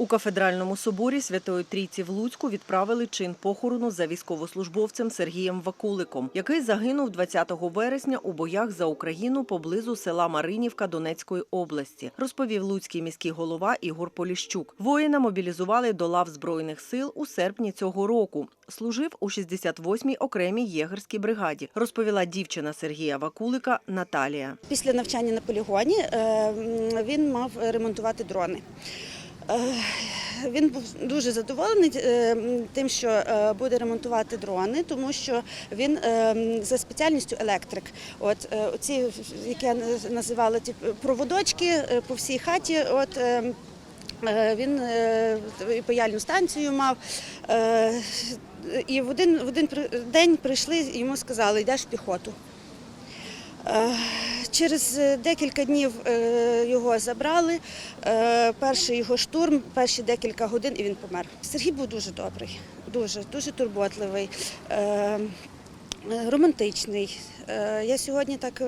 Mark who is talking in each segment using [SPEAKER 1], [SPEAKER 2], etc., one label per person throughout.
[SPEAKER 1] У кафедральному соборі Святої Трійці в Луцьку відправили чин похорону за військовослужбовцем Сергієм Вакуликом, який загинув 20 вересня у боях за Україну поблизу села Маринівка Донецької області, розповів луцький міський голова Ігор Поліщук. Воїна мобілізували до лав збройних сил у серпні цього року. Служив у 68-й окремій єгерській бригаді, розповіла дівчина Сергія Вакулика Наталія.
[SPEAKER 2] Після навчання на полігоні е, він мав ремонтувати дрони. Е, Він був дуже задоволений е, тим, що е, буде ремонтувати дрони, тому що він за спеціальністю електрик. От ці, які називали ті проводочки по всій хаті. От він і паяльну станцію мав. І в один, в один день прийшли, йому сказали, йдеш в піхоту. Через е, декілька днів е, його забрали. Е, Перший його штурм, перші декілька годин, і він помер. Сергій був дуже добрий, дуже, дуже турботливий, романтичний. Я сьогодні так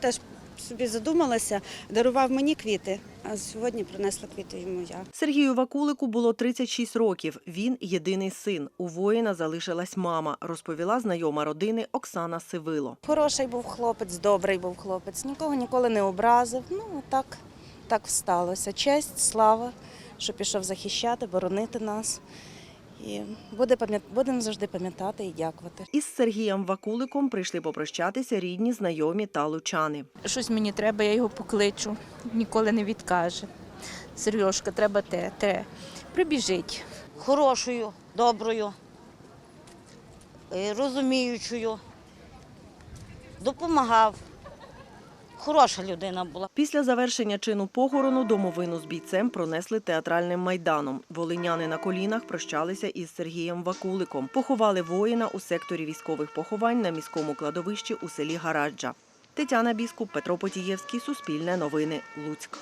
[SPEAKER 2] теж собі задумалася, дарував мені квіти, а сьогодні принесла квіти йому я.
[SPEAKER 1] Сергію Вакулику було 36 років. Він єдиний син. У воїна залишилась мама, розповіла знайома родини Оксана Сивило.
[SPEAKER 3] Хороший був хлопець, добрий був хлопець, нікого ніколи не образив. Ну, так, так сталося. Честь, слава, що пішов захищати, боронити нас. І буде будемо завжди пам'ятати і дякувати.
[SPEAKER 1] Із Сергієм Вакуликом прийшли попрощатися рідні, знайомі та лучани.
[SPEAKER 4] Щось мені треба, я його покличу, ніколи не відкаже. Сережка, треба те, те. Прибіжить.
[SPEAKER 5] хорошою, доброю, е, розуміючою, допомагав. Хороша людина була.
[SPEAKER 1] Після завершення чину похорону домовину з бійцем пронесли театральним майданом. Волиняни на колінах прощалися із Сергієм Вакуликом. Поховали воїна у секторі військових поховань на міському кладовищі у селі Гараджа. Тетяна Біскуп, Петро Потієвський, Суспільне новини, Луцьк.